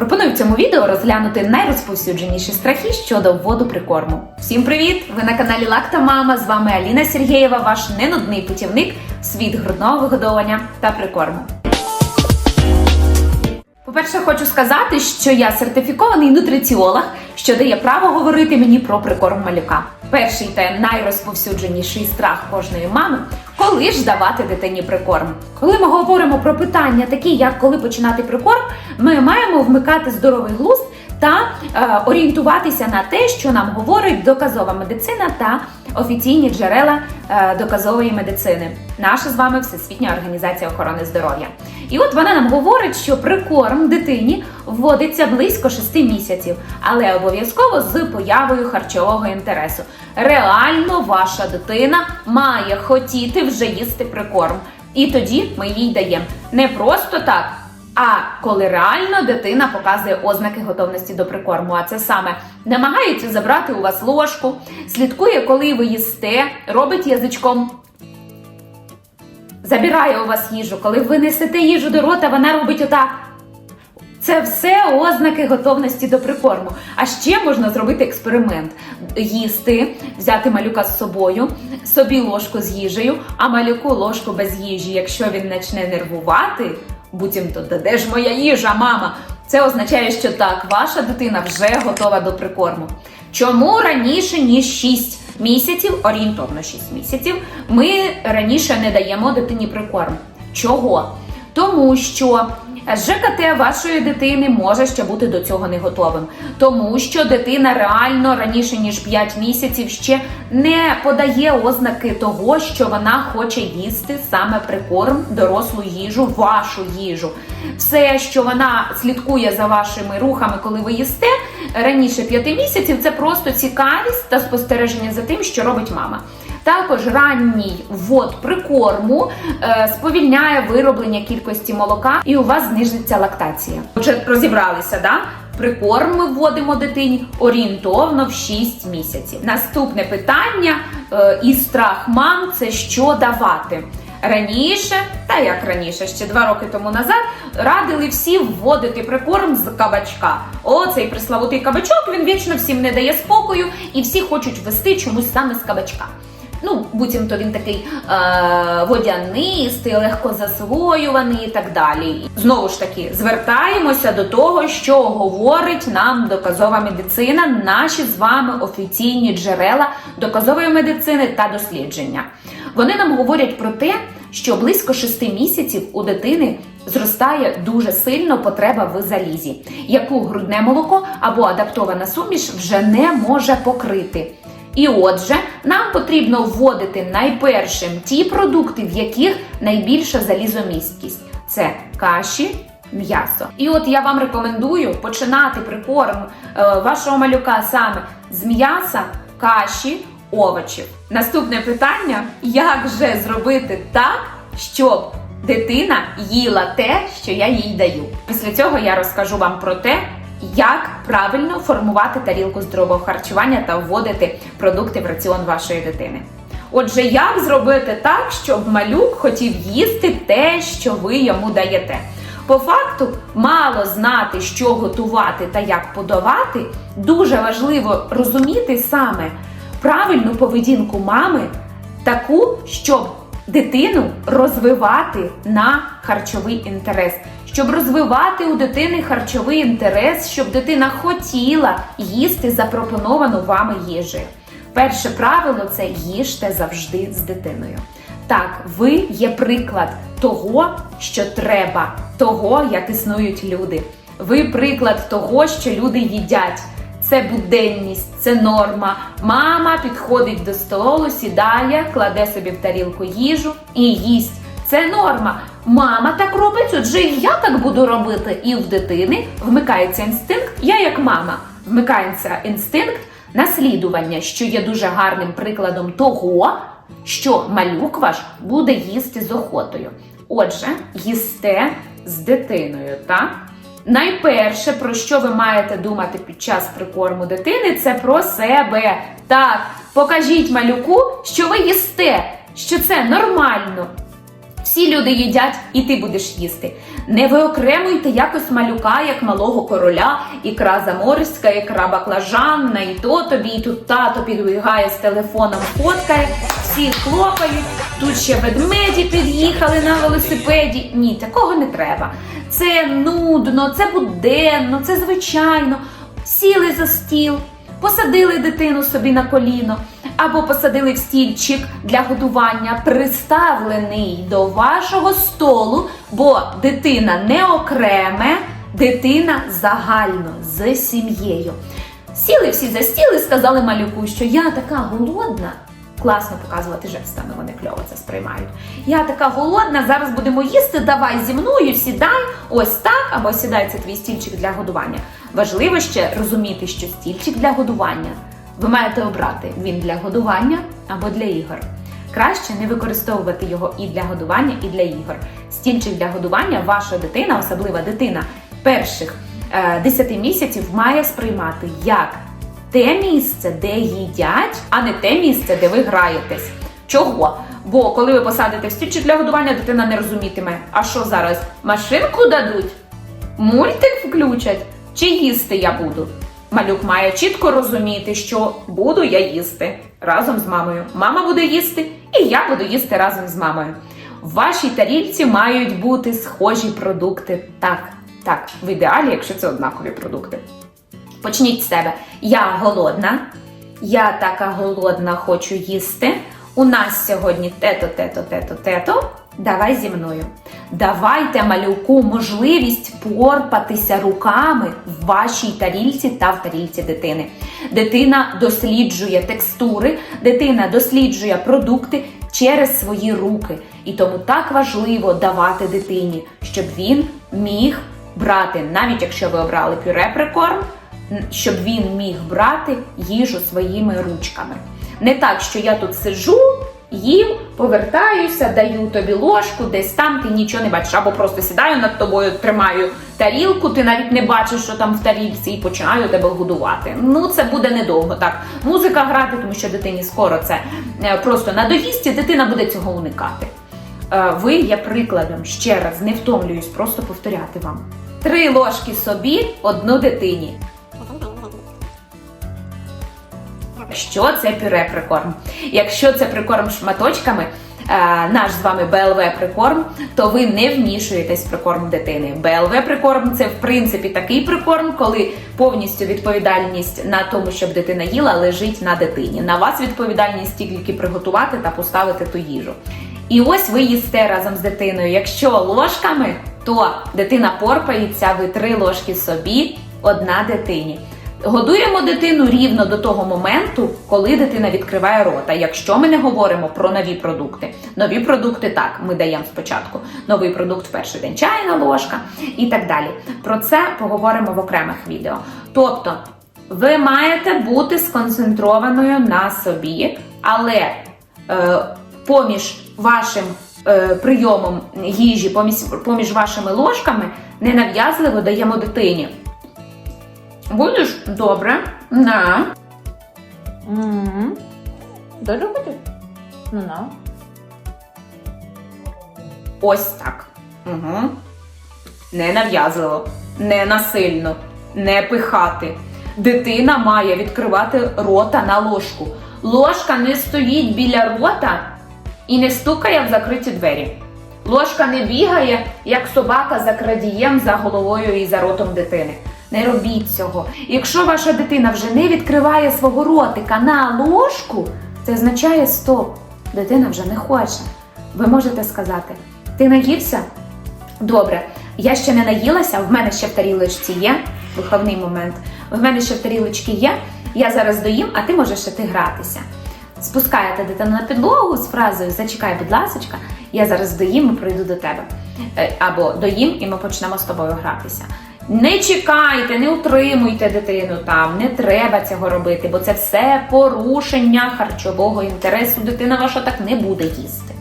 Пропоную в цьому відео розглянути найрозповсюдженіші страхи щодо вводу прикорму. Всім привіт! Ви на каналі Лакта Мама. З вами Аліна Сергєєва, ваш ненудний путівник в світ грудного вигодовування та прикорму. По-перше, хочу сказати, що я сертифікований нутриціолог, що дає право говорити мені про прикорм малюка. Перший та найрозповсюдженіший страх кожної мами коли ж давати дитині прикорм. Коли ми говоримо про питання, такі як коли починати прикорм, ми маємо вмикати здоровий глузд та е, орієнтуватися на те, що нам говорить доказова медицина та офіційні джерела е, доказової медицини. Наша з вами Всесвітня організація охорони здоров'я. І от вона нам говорить, що прикорм дитині вводиться близько 6 місяців, але обов'язково з появою харчового інтересу. Реально ваша дитина має хотіти вже їсти прикорм. І тоді ми їй даємо не просто так. А коли реально дитина показує ознаки готовності до прикорму, а це саме намагається забрати у вас ложку, слідкує, коли ви їсте, робить язичком. Забирає у вас їжу. Коли ви несете їжу до рота, вона робить отак. Це все ознаки готовності до прикорму. А ще можна зробити експеримент: їсти, взяти малюка з собою, собі ложку з їжею, а малюку ложку без їжі. Якщо він почне нервувати, буцімто, «Да де ж моя їжа, мама? Це означає, що так, ваша дитина вже готова до прикорму. Чому раніше ніж 6 місяців, орієнтовно 6 місяців, ми раніше не даємо дитині прикорм? Чого? Тому що ЖКТ вашої дитини може ще бути до цього не готовим, тому що дитина реально раніше ніж 5 місяців ще не подає ознаки того, що вона хоче їсти саме прикорм, дорослу їжу, вашу їжу. Все, що вона слідкує за вашими рухами, коли ви їсте раніше 5 місяців, це просто цікавість та спостереження за тим, що робить мама. Також ранній ввод прикорму е, сповільняє вироблення кількості молока, і у вас знижиться лактація. Отже, розібралися, да? Прикорм ми вводимо дитині орієнтовно в 6 місяців. Наступне питання е, і страх мам це що давати. Раніше, та як раніше, ще два роки тому назад, радили всі вводити прикорм з кабачка. О, цей приславутий кабачок він вічно всім не дає спокою, і всі хочуть ввести чомусь саме з кабачка. Ну, буцімто він такий е, водянистий, легко засвоюваний і так далі. Знову ж таки, звертаємося до того, що говорить нам доказова медицина, наші з вами офіційні джерела доказової медицини та дослідження. Вони нам говорять про те, що близько 6 місяців у дитини зростає дуже сильно потреба в залізі, яку грудне молоко або адаптована суміш вже не може покрити. І отже, нам потрібно вводити найпершим ті продукти, в яких найбільша залізомісткість це каші, м'ясо. І от я вам рекомендую починати прикорм е, вашого малюка саме з м'яса, каші, овочів. Наступне питання: як же зробити так, щоб дитина їла те, що я їй даю? Після цього я розкажу вам про те, як правильно формувати тарілку здорового харчування та вводити продукти в раціон вашої дитини. Отже, як зробити так, щоб малюк хотів їсти те, що ви йому даєте? По факту, мало знати, що готувати та як подавати, дуже важливо розуміти саме правильну поведінку мами, таку, щоб дитину розвивати на харчовий інтерес, щоб розвивати у дитини харчовий інтерес, щоб дитина хотіла їсти запропоновану вами їжею. Перше правило це їжте завжди з дитиною. Так, ви є приклад того, що треба, того, як існують люди. Ви приклад того, що люди їдять. Це буденність, це норма. Мама підходить до столу, сідає, кладе собі в тарілку їжу і їсть. Це норма. Мама так робить, отже, і я так буду робити. І в дитини вмикається інстинкт. Я як мама вмикається інстинкт наслідування, що є дуже гарним прикладом того, що малюк ваш буде їсти з охотою. Отже, їсте з дитиною, так? Найперше, про що ви маєте думати під час прикорму дитини, це про себе. Так, покажіть малюку, що ви їсте, що це нормально. Всі люди їдять, і ти будеш їсти. Не виокремуйте якось малюка, як малого короля, ікра заморська, ікра баклажанна, і то тобі, і тут тато підбігає з телефоном, фоткає, всі хлопають. Тут ще ведмеді під'їхали на велосипеді. Ні, такого не треба. Це нудно, це буденно, це звичайно. Сіли за стіл, посадили дитину собі на коліно або посадили в стільчик для годування, приставлений до вашого столу, бо дитина не окреме, дитина загально з сім'єю. Сіли всі за стіл і сказали малюку, що я така голодна. Класно показувати жестами, вони кльово це сприймають. Я така голодна, зараз будемо їсти. Давай зі мною сідай, ось так, або сідай це твій стільчик для годування. Важливо ще розуміти, що стільчик для годування ви маєте обрати він для годування або для ігор. Краще не використовувати його і для годування, і для ігор. Стільчик для годування ваша дитина, особлива дитина перших е, 10 місяців, має сприймати як те місце, де їдять, а не те місце, де ви граєтесь. Чого? Бо коли ви посадите стільчик для годування, дитина не розумітиме, а що зараз машинку дадуть, мультик включать чи їсти я буду. Малюк має чітко розуміти, що буду я їсти разом з мамою. Мама буде їсти, і я буду їсти разом з мамою. В вашій тарілці мають бути схожі продукти. Так, так, в ідеалі, якщо це однакові продукти. Почніть з себе. Я голодна, я така голодна, хочу їсти. У нас сьогодні тето, тето, тето, тето. Давай зі мною. Давайте малюку можливість порпатися руками в вашій тарільці та в тарільці дитини. Дитина досліджує текстури, дитина досліджує продукти через свої руки. І тому так важливо давати дитині, щоб він міг брати, навіть якщо ви обрали пюре прикорм, щоб він міг брати їжу своїми ручками. Не так, що я тут сижу, їм, повертаюся, даю тобі ложку, десь там ти нічого не бачиш, або просто сідаю над тобою, тримаю тарілку, ти навіть не бачиш, що там в тарілці, і починаю тебе годувати. Ну, це буде недовго так. Музика грати, тому що дитині скоро це е, просто надоїсть, і дитина буде цього уникати. Е, Ви є прикладом, ще раз, не втомлююсь, просто повторяти вам. Три ложки собі, одну дитині. Що це пюре прикорм? Якщо це прикорм шматочками, е, наш з вами БЛВ прикорм, то ви не вмішуєтесь в прикорм дитини. БЛВ прикорм це в принципі такий прикорм, коли повністю відповідальність на тому, щоб дитина їла, лежить на дитині. На вас відповідальність тільки приготувати та поставити ту їжу. І ось ви їсте разом з дитиною. Якщо ложками, то дитина порпається, ви три ложки собі, одна дитині. Годуємо дитину рівно до того моменту, коли дитина відкриває рота. Якщо ми не говоримо про нові продукти, нові продукти так, ми даємо спочатку новий продукт в перший день чайна ложка і так далі. Про це поговоримо в окремих відео. Тобто, ви маєте бути сконцентрованою на собі, але е, поміж вашим е, прийомом їжі, поміж, поміж вашими ложками, ненав'язливо даємо дитині. Будеш добре? На. М. Дуже хочеш? Ну на. Ось так. Угу. Не нав'язливо, не насильно, не пихати. Дитина має відкривати рота на ложку. Ложка не стоїть біля рота і не стукає в закриті двері. Ложка не бігає, як собака за крадієм за головою і за ротом дитини. Не робіть цього. Якщо ваша дитина вже не відкриває свого ротика на ложку, це означає стоп. Дитина вже не хоче. Ви можете сказати: ти наївся? Добре, я ще не наїлася, в мене ще в тарілочці є виховний момент. В мене ще в тарілочці є. Я зараз доїм, а ти можеш ще ти гратися. Спускаєте дитину на підлогу з фразою Зачекай, будь ласочка, я зараз доїм і прийду до тебе. Е, Або доїм, і ми почнемо з тобою гратися. Не чекайте, не утримуйте дитину там, не треба цього робити, бо це все порушення харчового інтересу. Дитина ваша так не буде їсти.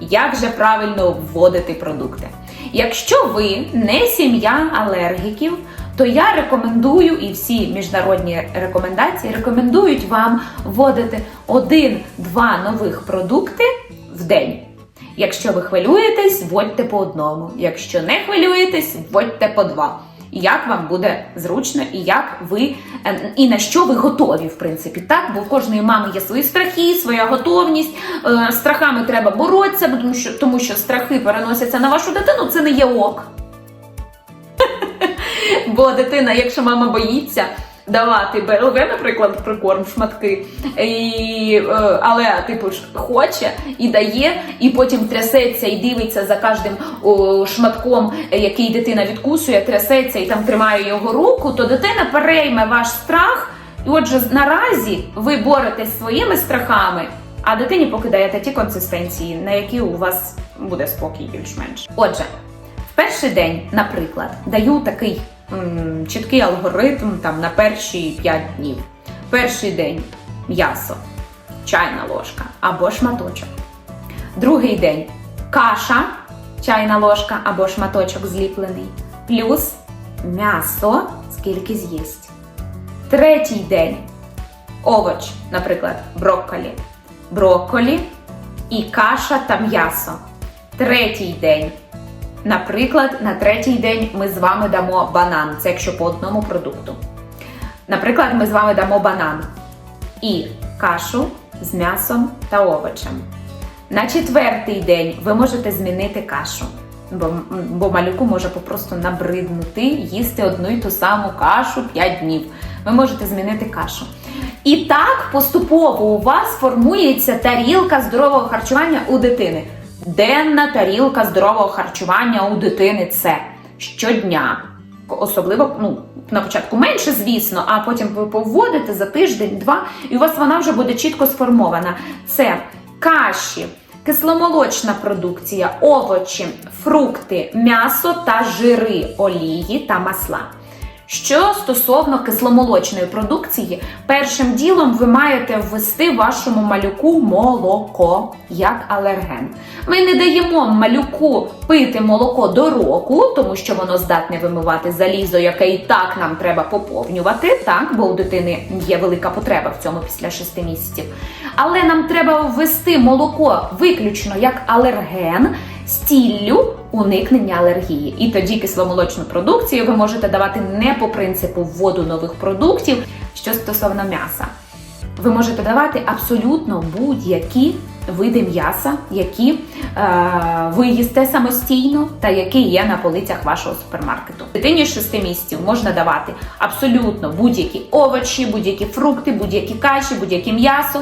Як же правильно вводити продукти? Якщо ви не сім'я алергіків, то я рекомендую і всі міжнародні рекомендації рекомендують вам вводити один-два нових продукти в день. Якщо ви хвилюєтесь, вводьте по одному. Якщо не хвилюєтесь, вводьте по два. Як вам буде зручно і як ви е, і на що ви готові, в принципі, так? Бо в кожної мами є свої страхи, своя готовність. Е, Страхами треба боротися, тому що, тому що страхи переносяться на вашу дитину, це не є ок. Бо дитина, якщо мама боїться давати БЛВ, наприклад, прикорм шматки, і, е, але типу хоче і дає, і потім трясеться і дивиться за кожним о, шматком, який дитина відкусує, трясеться і там тримає його руку, то дитина перейме ваш страх. І отже, наразі ви боретесь своїми страхами, а дитині поки даєте ті консистенції, на які у вас буде спокій більш-менш. Отже, в перший день, наприклад, даю такий чіткий алгоритм там на перші 5 днів. Перший день м'ясо, чайна ложка або шматочок. Другий день каша, чайна ложка або шматочок зліплений, плюс м'ясо, скільки з'їсть. Третій день овоч, наприклад, брокколі. Брокколі і каша та м'ясо. Третій день. Наприклад, на третій день ми з вами дамо банан. Це якщо по одному продукту. Наприклад, ми з вами дамо банан і кашу з м'ясом та овочем. На четвертий день ви можете змінити кашу, бо, бо малюку може попросту набриднути їсти одну й ту саму кашу 5 днів. Ви можете змінити кашу. І так поступово у вас формується тарілка здорового харчування у дитини. Денна тарілка здорового харчування у дитини це щодня. Особливо, ну, на початку менше, звісно, а потім ви поводите за тиждень-два, і у вас вона вже буде чітко сформована. Це каші, кисломолочна продукція, овочі, фрукти, м'ясо та жири, олії та масла. Що стосовно кисломолочної продукції, першим ділом ви маєте ввести вашому малюку молоко як алерген. Ми не даємо малюку пити молоко до року, тому що воно здатне вимивати залізо, яке і так нам треба поповнювати, так, бо у дитини є велика потреба в цьому після 6 місяців. Але нам треба ввести молоко виключно як алерген з ціллю уникнення алергії. І тоді кисломолочну продукцію ви можете давати не по принципу вводу нових продуктів, що стосовно м'яса. Ви можете давати абсолютно будь-які види м'яса, які е, ви їсте самостійно та які є на полицях вашого супермаркету. Дитині з 6 місяців можна давати абсолютно будь-які овочі, будь-які фрукти, будь-які каші, будь-яке м'ясо.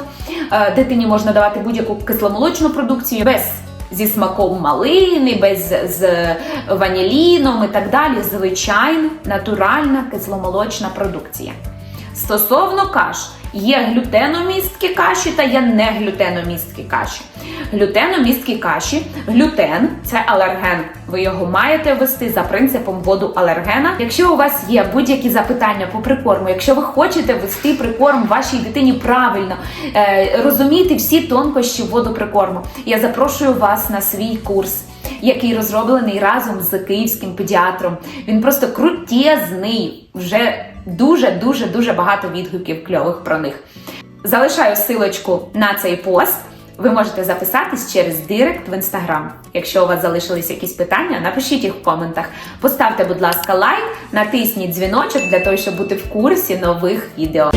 Е, дитині можна давати будь-яку кисломолочну продукцію без зі смаком малини, без з ваніліном і так далі. Звичайна натуральна кисломолочна продукція. Стосовно каш, є глютеномісткі каші та є неглютеномісткі каші. Глютеномісткі каші, глютен це алерген. Ви його маєте ввести за принципом воду алергена. Якщо у вас є будь-які запитання по прикорму, якщо ви хочете ввести прикорм вашій дитині правильно, е, розуміти всі тонкощі воду прикорму, я запрошую вас на свій курс. Який розроблений разом з київським педіатром. Він просто крутезний. Вже дуже дуже дуже багато відгуків кльових про них. Залишаю силочку на цей пост. Ви можете записатись через Директ в інстаграм. Якщо у вас залишились якісь питання, напишіть їх в коментах. Поставте, будь ласка, лайк, натисніть дзвіночок для того, щоб бути в курсі нових відео.